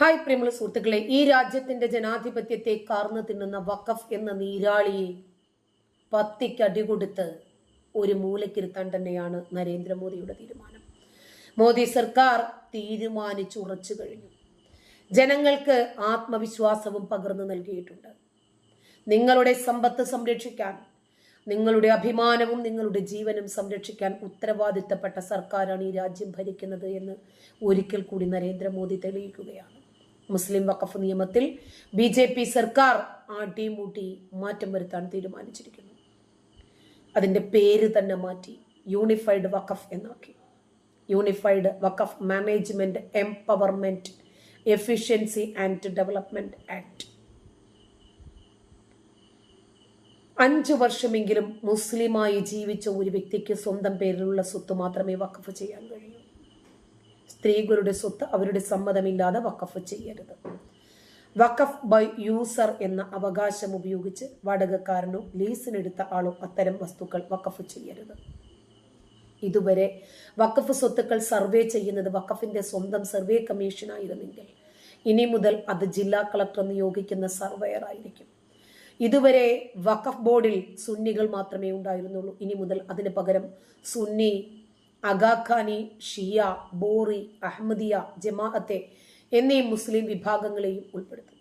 Hi പ്രിയമുള്ള സുഹൃത്തുക്കളെ ഈ രാജ്യത്തിന്റെ ജനാധിപത്യത്തെ കാർന്നു തിന്നുന്ന വഖഫ് എന്ന നീരാളിയെ പത്തിക്കടി കൊടുത്ത് ഒരു മൂലക്കിരുത്താൻ തന്നെയാണ് നരേന്ദ്രമോദിയുടെ തീരുമാനം. മോദി സർക്കാർ തീരുമാനിച്ചുറച്ചു കഴിഞ്ഞു. ജനങ്ങൾക്ക് ആത്മവിശ്വാസവും പകർന്നു നൽകിയിട്ടുണ്ട്. നിങ്ങളുടെ സമ്പത്ത് സംരക്ഷിക്കാൻ നിങ്ങളുടെ അഭിമാനവും നിങ്ങളുടെ ജീവനും സംരക്ഷിക്കാൻ ഉത്തരവാദിത്തപ്പെട്ട സർക്കാരാണ് ഈ രാജ്യം ഭരിക്കുന്നത് എന്ന് ഒരിക്കൽ കൂടി നരേന്ദ്രമോദി തെളിയിക്കുകയാണ്. മുസ്ലിം വഖഫ് നിയമത്തിൽ ബി ജെ പി സർക്കാർ ആട്ടിമൂട്ടി മാറ്റം വരുത്താൻ തീരുമാനിച്ചിരിക്കുന്നു. അതിന്റെ പേര് തന്നെ മാറ്റി യൂണിഫൈഡ് വഖഫ് എന്നാക്കി. Unified Waqf management empowerment efficiency and development act. അഞ്ച് വർഷമെങ്കിലും മുസ്ലിമായി ജീവിച്ച ഒരു വ്യക്തിക്ക് സ്വന്തം പേരിലുള്ള സ്വത്ത് മാത്രമേ വഖഫ് ചെയ്യാൻ കഴിയൂ. സ്ത്രീകളുടെ സ്വത്ത് അവരുടെ സമ്മതമില്ലാതെ വക്കഫ് ചെയ്യരുത്. വഖഫ് ബൈ യൂസർ എന്ന അവകാശം ഉപയോഗിച്ച് വാടകക്കാരനോ ലീസിനെടുത്ത ആളോ അത്തരം വസ്തുക്കൾ വഖഫ് ചെയ്യരുത്. ഇതുവരെ വഖഫ് സ്വത്തുക്കൾ സർവേ ചെയ്യുന്നത് വഖഫിന്റെ സ്വന്തം സർവേ കമ്മീഷൻ ആയിരുന്നെങ്കിൽ ഇനി മുതൽ അത് ജില്ലാ കളക്ടർ നിയോഗിക്കുന്ന സർവേയർ ആയിരിക്കും. ഇതുവരെ വഖഫ് ബോർഡിൽ സുന്നികൾ മാത്രമേ ഉണ്ടായിരുന്നുള്ളൂ. ഇനി മുതൽ അതിന് പകരം സുന്നി അഗാഖാനി ഷിയ ബോറി അഹമ്മദിയ ജമാഅത്തെ എന്നീ മുസ്ലിം വിഭാഗങ്ങളെയും ഉൾപ്പെടുത്തി.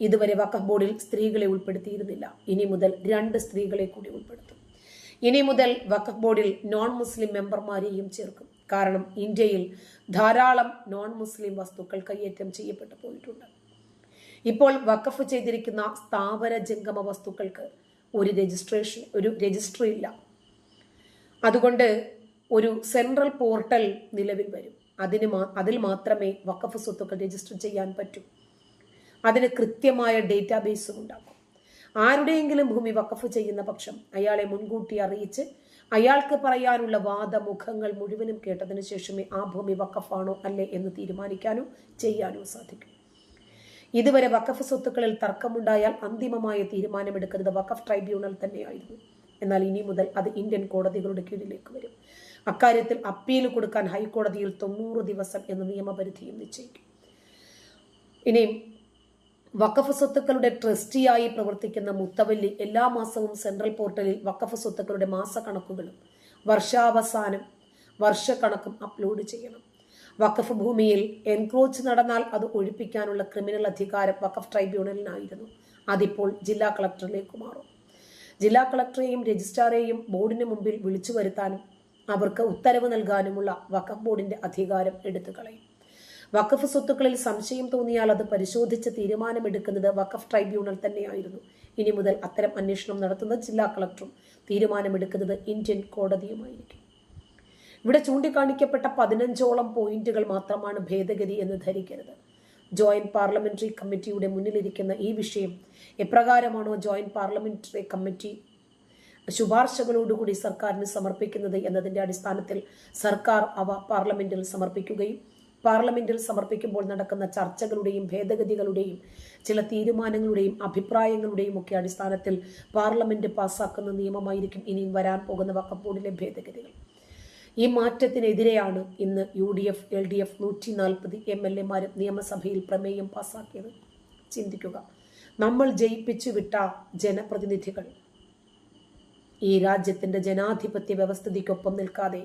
ഇതുവരെ വഖഫ് ബോർഡിൽ സ്ത്രീകളെ ഉൾപ്പെടുത്തിയിരുന്നില്ല. ഇനി മുതൽ രണ്ട് സ്ത്രീകളെ കൂടി ഉൾപ്പെടുത്തും. ഇനി മുതൽ വഖഫ് ബോർഡിൽ നോൺ മുസ്ലിം മെമ്പർമാരെയും ചേർക്കും. കാരണം ഇന്ത്യയിൽ ധാരാളം നോൺ മുസ്ലിം വസ്തുക്കൾ കയ്യേറ്റം ചെയ്യപ്പെട്ടു പോയിട്ടുണ്ട്. ഇപ്പോൾ വഖഫ് ചെയ്തിരിക്കുന്ന സ്ഥാപന ജംഗമ വസ്തുക്കൾക്ക് ഒരു രജിസ്ട്രേഷൻ ഒരു രജിസ്ട്രി ഇല്ല. അതുകൊണ്ട് ഒരു സെൻട്രൽ പോർട്ടൽ നിലവിൽ വരും. അതിന് മാ അതിൽ മാത്രമേ വഖഫ് സ്വത്തുക്കൾ രജിസ്റ്റർ ചെയ്യാൻ പറ്റൂ. അതിന് കൃത്യമായ ഡേറ്റാബേസും ഉണ്ടാക്കും ആരുടെയെങ്കിലും ഭൂമി വഖഫ് ചെയ്യുന്ന പക്ഷം അയാളെ മുൻകൂട്ടി അറിയിച്ച് അയാൾക്ക് പറയാനുള്ള വാദമുഖങ്ങൾ മുഴുവനും കേട്ടതിന് ശേഷമേ ആ ഭൂമി വക്കഫാണോ അല്ലേ എന്ന് തീരുമാനിക്കാനോ ചെയ്യാനോ സാധിക്കും. ഇതുവരെ വക്കഫ് സ്വത്തുക്കളിൽ തർക്കമുണ്ടായാൽ അന്തിമമായ തീരുമാനമെടുക്കുന്നത് വക്കഫ് ട്രൈബ്യൂണൽ തന്നെയായിരുന്നു. എന്നാൽ ഇനി മുതൽ അത് ഇന്ത്യൻ കോടതികളുടെ കീഴിലേക്ക് വരും. അക്കാര്യത്തിൽ അപ്പീൽ കൊടുക്കാൻ ഹൈക്കോടതിയിൽ തൊണ്ണൂറ് ദിവസം എന്ന നിയമപരിധിയും നിശ്ചയിക്കും. ഇനിയും വഖഫ് സ്വത്തുക്കളുടെ ട്രസ്റ്റിയായി പ്രവർത്തിക്കുന്ന മുത്തവല്ലി എല്ലാ മാസവും സെൻട്രൽ പോർട്ടലിൽ വഖഫ് സ്വത്തുക്കളുടെ മാസക്കണക്കുകളും വർഷാവസാനം വർഷക്കണക്കും അപ്ലോഡ് ചെയ്യണം. വഖഫ് ഭൂമിയിൽ എൻക്രോച്ച് നടന്നാൽ അത് ഒഴിപ്പിക്കാനുള്ള ക്രിമിനൽ അധികാരം വഖഫ് ട്രൈബ്യൂണലിനായിരുന്നു. അതിപ്പോൾ ജില്ലാ കളക്ടറിലേക്ക് മാറും. ജില്ലാ കളക്ടറെയും രജിസ്ട്രാറെയും ബോർഡിന് മുമ്പിൽ വിളിച്ചു വരുത്താനും അവർക്ക് ഉത്തരവ് നൽകാനുമുള്ള വഖഫ് ബോർഡിന്റെ അധികാരം എടുത്തു കളയും. വഖഫ് സ്വത്തുക്കളിൽ സംശയം തോന്നിയാൽ അത് പരിശോധിച്ച് തീരുമാനമെടുക്കുന്നത് വഖഫ് ട്രൈബ്യൂണൽ തന്നെയായിരുന്നു. ഇനി മുതൽ അത്തരം അന്വേഷണം നടത്തുന്ന ജില്ലാ കളക്ടറും തീരുമാനമെടുക്കുന്നത് ഇന്ത്യൻ കോടതിയുമായിരിക്കും. ഇവിടെ ചൂണ്ടിക്കാണിക്കപ്പെട്ട പതിനഞ്ചോളം പോയിന്റുകൾ മാത്രമാണ് ഭേദഗതി എന്ന് ധരിക്കരുത്. ജോയിന്റ് പാർലമെന്ററി കമ്മിറ്റിയുടെ മുന്നിലിരിക്കുന്ന ഈ വിഷയം എപ്രകാരമാണോ ജോയിന്റ് പാർലമെന്ററി കമ്മിറ്റി ശുപാർശകളോടുകൂടി സർക്കാരിന് സമർപ്പിക്കുന്നത് എന്നതിന്റെ അടിസ്ഥാനത്തിൽ സർക്കാർ അവ പാർലമെന്റിൽ സമർപ്പിക്കുകയും പാർലമെന്റിൽ സമർപ്പിക്കുമ്പോൾ നടക്കുന്ന ചർച്ചകളുടെയും ഭേദഗതികളുടെയും ചില തീരുമാനങ്ങളുടെയും അഭിപ്രായങ്ങളുടെയും ഒക്കെ അടിസ്ഥാനത്തിൽ പാർലമെന്റ് പാസ്സാക്കുന്ന നിയമമായിരിക്കും ഇനിയും വരാൻ പോകുന്ന വക്കപ്പോടിലെ ഭേദഗതികൾ. ഈ മാറ്റത്തിനെതിരെയാണ് ഇന്ന് U D F L D F നൂറ്റി നാൽപ്പത് എം എൽ എമാരും നിയമസഭയിൽ പ്രമേയം പാസ്സാക്കിയത് ചിന്തിക്കുക. നമ്മൾ ജയിപ്പിച്ചു വിട്ട ജനപ്രതിനിധികൾ ഈ രാജ്യത്തിന്റെ ജനാധിപത്യ വ്യവസ്ഥിതിക്കൊപ്പം നിൽക്കാതെ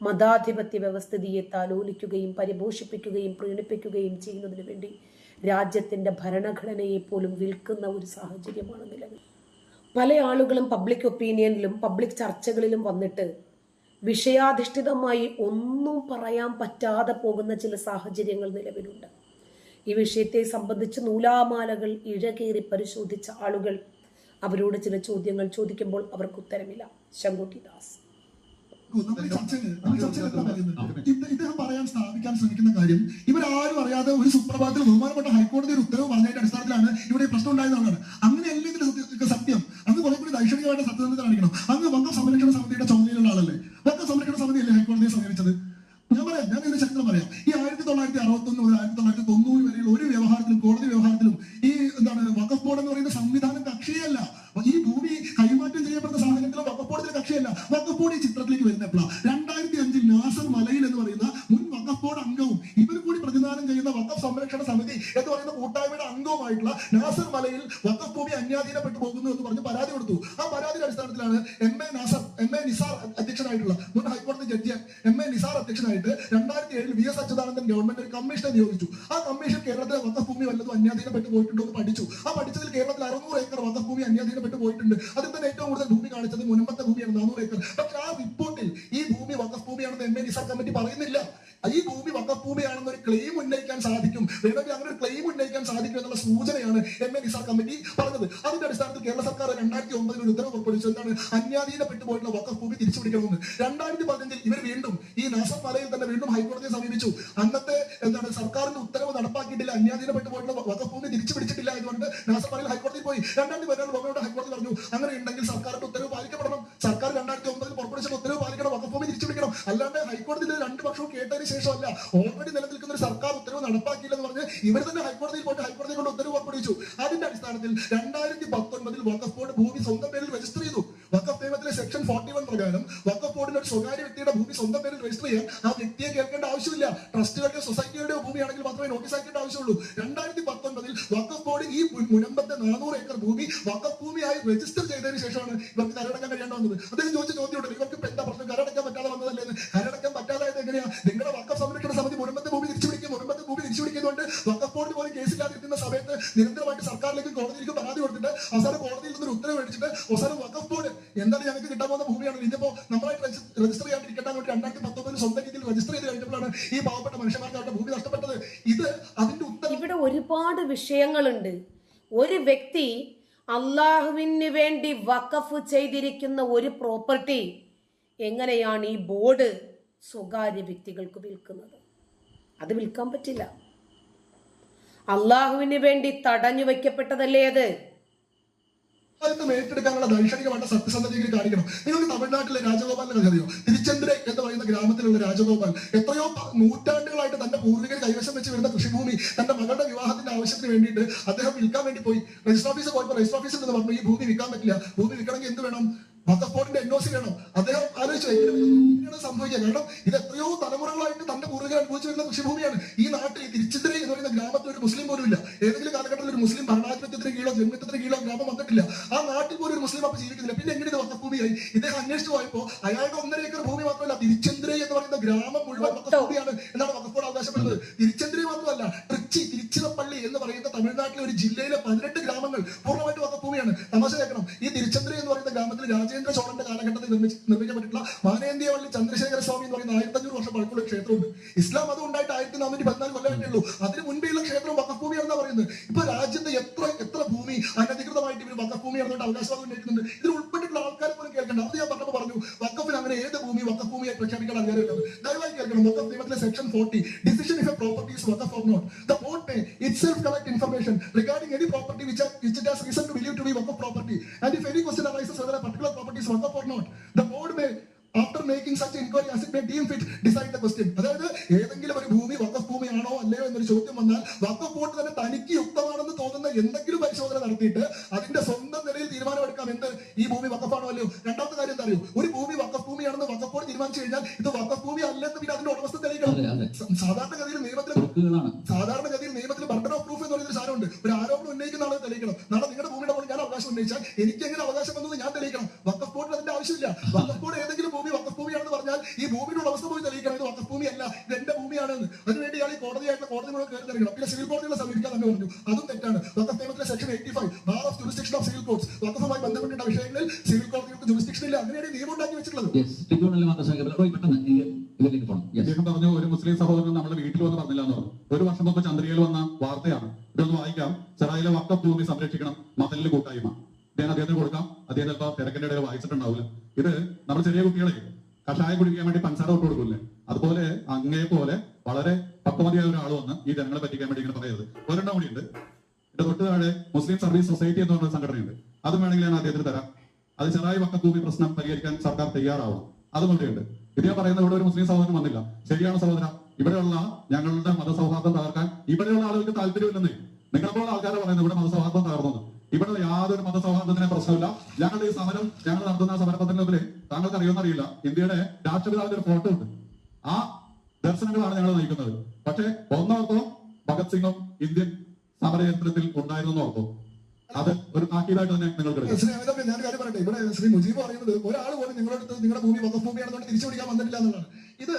മതാധിപത്യ വ്യവസ്ഥിതിയെ താലോലിക്കുകയും പരിപോഷിപ്പിക്കുകയും പ്രീണിപ്പിക്കുകയും ചെയ്യുന്നതിനു വേണ്ടി രാജ്യത്തിന്റെ ഭരണഘടനയെ പോലും വിൽക്കുന്ന ഒരു സാഹചര്യമാണ് നിലവിൽ. പല ആളുകളും പബ്ലിക് ഒപ്പീനിയനിലും പബ്ലിക് ചർച്ചകളിലും വന്നിട്ട് വിഷയാധിഷ്ഠിതമായി ഒന്നും പറയാൻ പറ്റാതെ പോകുന്ന ചില സാഹചര്യങ്ങൾ നിലവിലുണ്ട്. ഈ വിഷയത്തെ സംബന്ധിച്ച് നൂലാമാലകൾ ഇഴകേറി പരിശോധിച്ച ആളുകൾ അവരോട് ചില ചോദ്യങ്ങൾ ചോദിക്കുമ്പോൾ അവർക്ക് ഉത്തരമില്ല. ശങ്കുട്ടി ദാസ്. ഇദ്ദേഹം പറയാൻ സ്ഥാപിക്കാൻ ശ്രമിക്കുന്ന കാര്യം ഇവരാരും അറിയാതെ ഒരു സുപ്രഭാതത്തിൽ ബഹുമാനപ്പെട്ട ഹൈക്കോടതി ഒരു ഉത്തരവ് പറഞ്ഞതിന്റെ അടിസ്ഥാനത്തിലാണ് ഇവിടെ പ്രശ്നം ഉണ്ടായതെന്നാണ് അങ്ങനെയല്ല ഇതിന്റെ സത്യം അങ്ങ് കുറെ കൂടി ദൈക്ഷണികമായിട്ട് കാണിക്കണം. അങ്ങ് വങ്ക സംരക്ഷണ സമിതിയുടെ ചുമതലയുള്ള ആളല്ലേ? വങ്ക സംരക്ഷണ സമിതിയല്ലേ ഹൈക്കോടതിയെ സമീപിച്ചത്? ഞാൻ പറയാം ഞാൻ ഇതിന്റെ ചരിത്രം പറയാം. ഈ ആയിരത്തി തൊള്ളായിരത്തി അറുപത്തി ഒന്ന് മുതൽ ആയിരത്തി തൊള്ളായിരത്തി തൊണ്ണൂറ് വരെയുള്ള ഒരു വ്യവഹാരത്തിലും കോടതി അടിസ്ഥാനത്തിലാണ് M A Nasar M A Nisar അധ്യക്ഷനായിട്ടുള്ള മുൻ ഹൈക്കോടതി ജഡ്ജി എം എ നിസാർ അധ്യക്ഷനായിട്ട് രണ്ടായിരത്തി ഏഴിൽ വി എസ് അച്യുതാനന്ദൻ ഗവൺമെന്റ് ഒരു കമ്മീഷനെ നിയോഗിച്ചു. ആ കമ്മീഷൻ കേരളത്തിലെ വധഭൂമി വല്ലതും അന്യാധീനപ്പെട്ട് പോയിട്ടുണ്ടോ എന്ന് പഠിച്ചു. ആ പഠിച്ചതിൽ കേരളത്തിൽ അറുന്നൂറ് ഏക്കർ വധഭൂമി അന്യാധീനപ്പെട്ട് പോയിട്ടുണ്ട്. അതിൽ തന്നെ ഏറ്റവും കൂടുതൽ ഭൂമി കാണിച്ചത് മുനമ്പത്തെ ഭൂമിയാണ് നാനൂറ് ഏക്കർ. പക്ഷെ ആ റിപ്പോർട്ടിൽ ഈ ഭൂമി വഖഫ് ഭൂമിയാണെന്ന് എം നിസാർ കമ്മിറ്റി പറയുന്നില്ല ഈ ഭൂമി വഖഫ് ഭൂമിയാണെന്ന് ഒരു ക്ലെയിം ഉന്നയിക്കാൻ സാധിക്കും. വേണമെങ്കിൽ അങ്ങനെ ഒരു ക്ലെയിം ഉന്നയിക്കാൻ സാധിക്കും എന്നുള്ള സൂചനയാണ് എം എ നിസാർ കമ്മിറ്റി പറഞ്ഞത്. അതിന്റെ അടിസ്ഥാനത്തിൽ കേരള സർക്കാർ രണ്ടായിരത്തി ഒമ്പതിൽ ഒരു ഉത്തരവ് പുറപ്പെടുവിച്ചു എന്താണ്? അന്യാധീനപ്പെട്ടു പോയിട്ടുള്ള വഖഫ് ഭൂമി തിരിച്ചു രണ്ടായിരത്തി പതിനഞ്ചിൽ ഇവർ വീണ്ടും ഈ നാസർ തന്നെ വീണ്ടും ഹൈക്കോടതിയെ സമീപിച്ചു. അന്നത്തെ എന്താണ് സർക്കാരിന്റെ ഉത്തരവ് നടപ്പാക്കിയിട്ടില്ല. അന്യാധീനപ്പെട്ടു പോയിട്ടുള്ള വഖഫ് ഭൂമി തിരിച്ചു പിടിച്ചിട്ടില്ല എന്നുകൊണ്ട് നാസർ ഹൈക്കോടതിയിൽ പോയി. രണ്ടായിരത്തി പതിനാറ് ഹൈക്കോടതി പറഞ്ഞു അങ്ങനെ ഉണ്ടെങ്കിൽ സർക്കാരിന്റെ ഉത്തരവ് പക്ഷവും കേട്ടതിന് ശേഷമല്ല ഓൾറെഡി നിലനിൽക്കുന്ന ഒരു സർക്കാർ ഉത്തരവ് നടപ്പാക്കിയില്ലെന്ന് പറഞ്ഞ് ഇവർ തന്നെ ഹൈക്കോടതിയിൽ പോയിട്ട് ഹൈക്കോടതി കൊണ്ട് ഉത്തരവ് പുറപ്പെടുവിച്ചു. അതിന്റെ അടിസ്ഥാനത്തിൽ രണ്ടായിരത്തി പത്തൊൻപതിൽ വഖഫ് ബോർഡ് ഭൂമി സ്വന്തം പേരിൽ രജിസ്റ്റർ ചെയ്തു. വഖഫ് നിയമത്തിലെ സെക്ഷൻ ഫോർട്ടി വൺ പ്രകാരം വഖഫ് ബോർഡിന്റെ ഒരു സ്വകാര്യ വ്യക്തിയുടെ ഭൂമി സ്വന്തം പേരിൽ രജിസ്റ്റർ ചെയ്യാൻ ആ വ്യക്തിയെ കേൾക്കേണ്ട ആവശ്യമില്ല. ട്രസ്റ്റുകളുടെയോ സൊസൈറ്റിയുടെയോ ഭൂമിയാണെങ്കിൽ മാത്രമേ നോട്ടീസ് അയക്കേണ്ട ആവശ്യമുള്ളൂ. രണ്ടായിരത്തി പത്തൊൻപതിൽ വഖഫ് ബോർഡ് ഈ മുനമ്പത്തെ നാനൂറ് ഏക്കർ ഭൂമി വഖഫ് ഭൂമിയായി രജിസ്റ്റർ ചെയ്തതിന് ശേഷമാണ് ഇവർക്ക് കരടക്കാൻ കഴിയേണ്ട വന്നത്. അദ്ദേഹം ചോദിച്ച ചോദ്യമുണ്ട് ഇവർക്ക് ഇപ്പൊ എന്താ പ്രശ്നം? കരടക്കാൻ പറ്റാതെ വന്നതല്ലേ. കരടക്കാൻ പറ്റാതായത് എങ്ങനെയാ? നിങ്ങളുടെ വഖഫ് സംരക്ഷണ സമിതി മുനമ്പത്തെ ഭൂമി തിരിച്ചു പിടിക്കും. ഭൂമി തിരിച്ചു പിടിക്കുന്നതുകൊണ്ട് ബോർഡ് പോലും കേസില്ലാതിരിക്കുന്ന സമയത്ത് നിരന്തരമായിട്ട് സർക്കാരിലേക്കും കോടതിയിലേക്കും പരാതി കൊടുത്തിട്ട് അവസാനം കോടതിയിൽ നിന്നൊരു ഉത്തരവ് മേടിച്ചിട്ട് അവസാനം ബോർഡ് എന്താണ് ഞങ്ങൾക്ക് കിട്ടാൻ പോകുന്ന ഭൂമിയാണ് ഇതിപ്പോ നമ്മളായിട്ട് രജിസ്റ്റർ ചെയ്യാണ്ടിരിക്കട്ടെ കൊണ്ട് രണ്ടായിരത്തി പത്തൊമ്പതിൽ സ്വന്തം രീതിയിൽ രജിസ്റ്റർ ചെയ്ത് കഴിഞ്ഞപ്പോഴാണ് ഈ പാവപ്പെട്ട മനുഷ്യന്മാർക്ക് അവരുടെ ഭൂമി നഷ്ടപ്പെട്ടത്. ഇത് അതിന്റെ ഉത്തരം ഇവിടെ ഒരുപാട് വിഷയങ്ങളുണ്ട്. ഒരു വ്യക്തി അള്ളാഹുവിന് വേണ്ടി വഖഫ് ചെയ്തിരിക്കുന്ന ഒരു പ്രോപ്പർട്ടി എങ്ങനെയാണ് ഈ ബോർഡ് സ്വകാര്യ വ്യക്തികൾക്ക് വിൽക്കുന്നത്. അത് വിൽക്കാൻ പറ്റില്ല. അള്ളാഹുവിന് വേണ്ടി തടഞ്ഞു വെക്കപ്പെട്ടതല്ലേ അത്? ഏറ്റെടുക്കാനുള്ള ദൈക്ഷണികമായിട്ട് സത്യസന്ധതയിൽ കാണിക്കണം. നിങ്ങൾക്ക് തമിഴ്നാട്ടിലെ രാജഗോപാലിനെ കഥയോ അറിയോ? തിരുച്ചന്ദ്ര എന്ന് പറയുന്ന ഗ്രാമത്തിലുള്ള രാജഗോപാൽ എത്രയോ നൂറ്റാണ്ടുകളായിട്ട് തന്റെ പൂർവികർ കൈവശം വെച്ച് വരുന്ന കൃഷിഭൂമി തന്റെ മകളുടെ വിവാഹത്തിന്റെ ആവശ്യത്തിന് വേണ്ടിയിട്ട് അദ്ദേഹം വിൽക്കാൻ വേണ്ടി പോയി. രജിസ്റ്റർ ഓഫീസിൽ പോയപ്പോൾ രജിസ്റ്റർ ഓഫീസിൽ നിന്ന് പറഞ്ഞു ഈ ഭൂമി വിൽക്കാൻ പറ്റില്ല. ഭൂമി വിൽക്കണമെങ്കിൽ എന്ത് വേണം? ബോർഡിന്റെ എൻ ഒ സി വേണം അദ്ദേഹം ആലോചിച്ചു എങ്ങനെയാണ് സംഭവിക്കുക കാരണം ഇത് എത്രയോ തലമുറകളായിട്ട് തന്റെ പൂർവികർ അനുഭവിച്ചു വരുന്ന കൃഷിഭൂമിയാണ്. ഈ നാട്ടിൽ ഈ തിരുച്ചിന്ദ്ര എന്ന് പറയുന്ന ഗ്രാമത്തിൽ ഒരു മുസ്ലിം പോലും ഇല്ല. ഏതെങ്കിലും കാലഘട്ടത്തിൽ ഒരു മുസ്ലിം ഭരണാധിപത്യത്തിന് കീഴോ ജന്മത്തിന് കീഴോ ഗ്രാമം വന്നിട്ടില്ല. ആ നാട്ടിൽ പോലും ഒരു മുസ്ലിം അപ്പൊ ജീവിക്കുന്നില്ല. പിന്നെ എങ്ങനെ ഇത് വക്കഭൂമിയായി ഭൂമിയായി ഇദ്ദേഹം അന്വേഷിച്ചു പോയപ്പോ അയാളുടെ ഒന്നര ഏക്കർ ഭൂമി മാത്രമല്ല തിരുച്ചന്ദ്ര എന്ന് പറയുന്ന ഗ്രാമം മുഴുവൻ വക്കഭൂമിയാണ് ഭൂമിയാണ് എന്നാണ് ബോർഡ് അവകാശപ്പെടുന്നത്. തിരുച്ചന്ദ്ര മാത്രമല്ല ട്രിച്ചി തിരുച്ചിറപ്പള്ളി എന്ന് പറയുന്ന തമിഴ്നാട്ടിലെ ഒരു ജില്ലയിലെ പതിനെട്ട് ഗ്രാമങ്ങൾ പൂർണമായിട്ട് വക്കഭൂമിയാണ് തമാശ കേൾക്കണം. ഈ തിരുച്ചന്ദ്ര എന്ന് രാജേന്ദ്ര ചോളന്റെ കാലഘട്ടത്തിൽ നിർമ്മിച്ച് നിർമ്മിക്കപ്പെട്ടിട്ടുള്ള മാനേന്ത്യവള്ളി ചന്ദ്രശേഖര സ്വാമി എന്ന് പറയുന്ന ആയിരത്തി അഞ്ഞൂറ് വർഷം പഴക്കമുള്ള ക്ഷേത്രമുണ്ട്. ഇസ്ലാം മതം ഉണ്ടായിട്ട് ആയിരത്തി നാനൂറ്റി പതിനാല് കൊല്ലമേ ഉള്ളൂ. അതിന് മുൻപേയുള്ള ക്ഷേത്രം വഖഫ് ഭൂമിയാണെന്നാണ് പറയുന്നത്. ഇപ്പൊ രാജ്യത്തെ എത്ര എത്ര ഭൂമി അനധികൃതമായിട്ട് ഇവർ വഖഫ് എന്നിട്ട് അവകാശവാദം ഉന്നയിക്കുന്നുണ്ട്. ഇതിൽ ഉൾപ്പെട്ടിട്ടുള്ള ആൾക്കാർ പോലും കേൾക്കേണ്ട. അത് ഞാൻ ഏത് ഭൂമി വഖഫ് ഭൂമിയായി പ്രഖ്യാപിക്കാൻ അധികാരമില്ലത് ദയവായി കേൾക്കണം വഖഫ് നിയമത്തിലെ section forty decision if a property is വഖഫ് or not the board may itself collect information regarding any property which, are, which it has reason to believe to be waqf property and if any question arises whether a particular property is waqf or not the board may after making such inquiry as it may deem fit decide the question. അതായത് ഏതെങ്കിലും ഒരു ഭൂമി വക്കഫ് ഭൂമിയാണോ അല്ലയോ എന്നൊരു ചോദ്യം വന്നാൽ വക്കഫ് board തന്നെ തനിക്ക് യുക്തമാണെന്ന് തോന്നുന്ന എന്തെങ്കിലും പരിശോധന നടത്തിയിട്ട് അതിന്റെ സ്വന്തം നിലയിൽ തീരുമാനമെടുക്കാം. എന്ത്? ഈ ഭൂമി വക്കഫാണോ അല്ലയോ? രണ്ടാമത്തെ കാര്യം എന്താ അറിയോ? ഒരു ഭൂമി വക്കഫ് ഭൂമിയാണെന്ന് വക്കഫ് ബോർഡ് തീരുമാനിച്ചു കഴിഞ്ഞാൽ ഇത് വക്കഫ് ഭൂമി അല്ലെന്ന് പിന്നെ അതിന്റെ ഉടമസ്ഥ തെളിയിക്കണം. സാധാരണഗതിയിൽ നിയമത്തിൽ സാധാരണഗതിയിൽ നിയമത്തിൽ ബർഡൻ ഓഫ് പ്രൂഫ് എന്ന് പറയുന്ന ഒരു സാധനമുണ്ട് ഒരു ആരോപണം ഉന്നയിക്കുന്ന ആളെ തെളിയിക്കണം. നാളെ നിങ്ങളുടെ ഭൂമിയുടെ ഞാൻ അവകാശം ഉന്നയിച്ചാൽ എനിക്ക് എങ്ങനെ അവകാശം വന്നത് ഞാൻ തെളിയിക്കണം. വക്കഫ് ബോർഡിന് ആവശ്യമില്ല. വക്കഫ് ബോർഡ് ഏതെങ്കിലും ഭൂമി വക്കഭൂമിയാണെന്ന് പറഞ്ഞാൽ ഈ ഭൂമിയുടെ അവസ്ഥ പോയി തെളിയിക്കണം. ഇത് വക്കഫ് ഭൂമിയല്ല ഇത് എന്റെ ഭൂമിയാണെന്ന്. അതിനുവേണ്ടി ഇയാൾ ഈ കോടതിയായിട്ടുള്ള കോടതി മുഴുവൻ കയറി തെളിയിക്കണം. പിന്നെ സിവിൽ കോടതികളെ സമീപിക്കാൻ തന്നെ പറഞ്ഞു. അതും തെറ്റാണ്. വക്കഫ് നിയമത്തിലെ section eighty five bar of jurisdiction of civil courts വക്കഫുമായി ബന്ധപ്പെട്ടിട്ടുള്ള വിഷയങ്ങളിൽ സിവിൽ കോടതികൾക്ക് ജുറിസ്ഡിക്ഷൻ ഇല്ല. അങ്ങനെയാണ് നിയമം ഉണ്ടാക്കി വെച്ചിട്ടുള്ളത്. അദ്ദേഹം പറഞ്ഞു ഒരു മുസ്ലിം സഹോദരൻ നമ്മുടെ വീട്ടിൽ വന്ന് പറഞ്ഞില്ല എന്ന് പറഞ്ഞു. ഒരു വർഷം മുമ്പ് ചന്ദ്രയിൽ വന്ന വാർത്തയാണ്. ഇതൊന്ന് വായിക്കാം. ചെറായിലെ വക്കഭൂമി സംരക്ഷിക്കണം. മതലിൽ കൂട്ടായ്മ. അദ്ദേഹത്തിന് കൊടുക്കാം. അദ്ദേഹം ചിലപ്പോൾ തിരക്കിന്റെ ഇടയിൽ വായിച്ചിട്ടുണ്ടാവില്ല. ഇത് നമ്മൾ ചെറിയ കുട്ടികളെ കഷായം കുടിക്കാൻ വേണ്ടി പഞ്ചസാര തൊട്ട് കൊടുക്കില്ലേ? അതുപോലെ അങ്ങേ പോലെ വളരെ പക്വതിയായ ഒരാൾ വന്ന് ഈ ജനങ്ങളെ പറ്റിക്കാൻ വേണ്ടി ഇങ്ങനെ പറയരുത് ഒരെണ്ണം കൂടിയുണ്ട്. എന്റെ തൊട്ട് താഴെ മുസ്ലിം സർവീസ് സൊസൈറ്റി എന്ന് പറഞ്ഞ സംഘടനയുണ്ട്. അതും വേണമെങ്കിൽ ഞാൻ അദ്ദേഹത്തിന് തരാം. അത് ചെറായി വക്കഭൂമി പ്രശ്നം പരിഹരിക്കാൻ സർക്കാർ തയ്യാറാവണം. അതും കൂടിയുണ്ട് ഇത് ഞാൻ പറയുന്നത് ഇവിടെ ഒരു മുസ്ലിം സഹോദരൻ വന്നില്ല. ശരിയാണ് സഹോദര. ഇവിടെയുള്ള ഞങ്ങളുടെ മതസൗഹാർദ്ദം തകർക്കാൻ ഇവിടെയുള്ള ആളുകൾക്ക് താല്പര്യമില്ലെന്നേ. നിങ്ങളെപ്പോലുള്ള ആൾക്കാരെ പറയുന്നത് ഇവിടെ മതസൗഹാർദ്ദം തകർന്നു ഇവിടെ യാതൊരു മതസൗഹാർദ്ദത്തിന് പ്രശ്നമില്ല. ഞങ്ങളുടെ ഈ സമരം ഞങ്ങൾ നടത്തുന്ന സമരപത്രത്തിലെ താങ്കൾക്ക് അറിയുമെന്നറിയില്ല ഇന്ത്യയുടെ രാഷ്ട്രപിതാവിന്റെ ഒരു ഫോട്ടോ ഉണ്ട്. ആ ദർശനങ്ങളാണ് ഞങ്ങൾ നയിക്കുന്നത്. പക്ഷെ ഒന്നോർത്തോ ഭഗത് സിംഗും ഇന്ത്യൻ സമരയന്ത്രത്തിൽ ഉണ്ടായിരുന്നു ഓർത്തോ? അത് ഒരു താക്കീതായിട്ട് തന്നെ നിങ്ങൾക്ക് ശ്രീ ഞാൻ കാര്യം പറയട്ടെ? ഇവിടെ ശ്രീ മുജീബ് പറയുന്നത് ഒരാൾ പോലും നിങ്ങളുടെ അടുത്ത് നിങ്ങളുടെ ഭൂമി വക ഭൂമിയാണെന്നുകൊണ്ട് തിരിച്ചു പിടിക്കാൻ വന്നിട്ടില്ല എന്നുള്ളതാണ്. ഇത്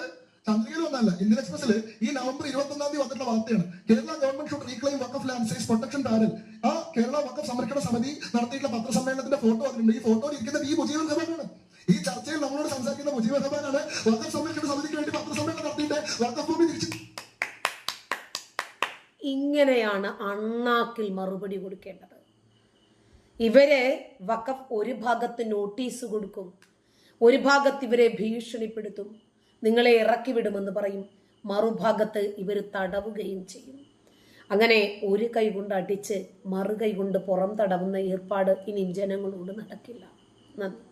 ചന്ദ്രയിൽ ഒന്നല്ല ഇന്ത്യൻ എക്സ്പ്രസിൽ ഈ നവംബർ ഇരുപത്തി ഒന്നാം തീയതി വന്നിട്ടുള്ള വാർത്തയാണ്. Kerala government should reclaim waqf land says protection panel. ആ കേരള വക്കഫ് സംരക്ഷണ സമിതി നടത്തിയിട്ടുള്ള പത്രസമ്മേളനത്തിന്റെ ഫോട്ടോ അതിലുണ്ട്. ഈ ഫോട്ടോയിൽ ഇരിക്കുന്നത് ഈ മുജീബ് ഖബാനാണ് ഈ ചർച്ചയിൽ നമ്മളോട് സംസാരിക്കുന്ന മുജീബ് ഖബാനാണ് വക്കഫ് സംരക്ഷണ സമിതിക്ക് വേണ്ടി പത്രസമ്മേളനം നടത്തിയിട്ട് വക്കഫ് ഭൂമി തിരിച്ചു ഇങ്ങനെയാണ് അണ്ണാക്കിൽ മറുപടി കൊടുക്കേണ്ടത്. ഇവരെ വഖഫ് ഒരു ഭാഗത്ത് നോട്ടീസ് കൊടുക്കും ഒരു ഭാഗത്ത് ഇവരെ ഭീഷണിപ്പെടുത്തും നിങ്ങളെ ഇറക്കി വിടുമെന്ന് പറയും. മറുഭാഗത്ത് ഇവർ തടവുകയും ചെയ്യും. അങ്ങനെ ഒരു കൈ കൊണ്ട് അടിച്ച് മറുകൈ കൊണ്ട് പുറം തടവുന്ന ഏർപ്പാട് ഇനി ജനങ്ങളോട് നടക്കില്ല. നന്ദി.